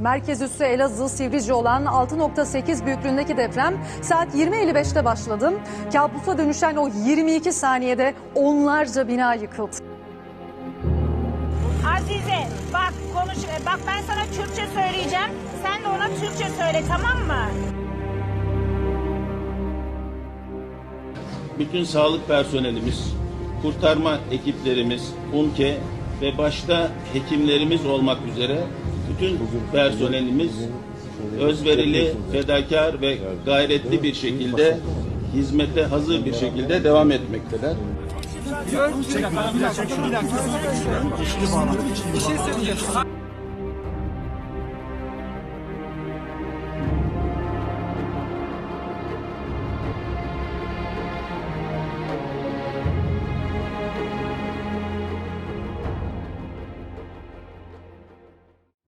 Merkez üssü Elazığ Sivrice olan 6.8 büyüklüğündeki deprem saat 20.55'te başladı. Kabusa dönüşen o 22 saniyede onlarca bina yıkıldı. Azize bak konuş bak ben sana Türkçe söyleyeceğim. Sen de ona Türkçe söyle tamam mı? bütün sağlık personelimiz, kurtarma ekiplerimiz, UNKE ve başta hekimlerimiz olmak üzere bütün personelimiz özverili, fedakar ve gayretli bir şekilde hizmete hazır bir şekilde devam etmekteler. Bir şey söyleyeceğim.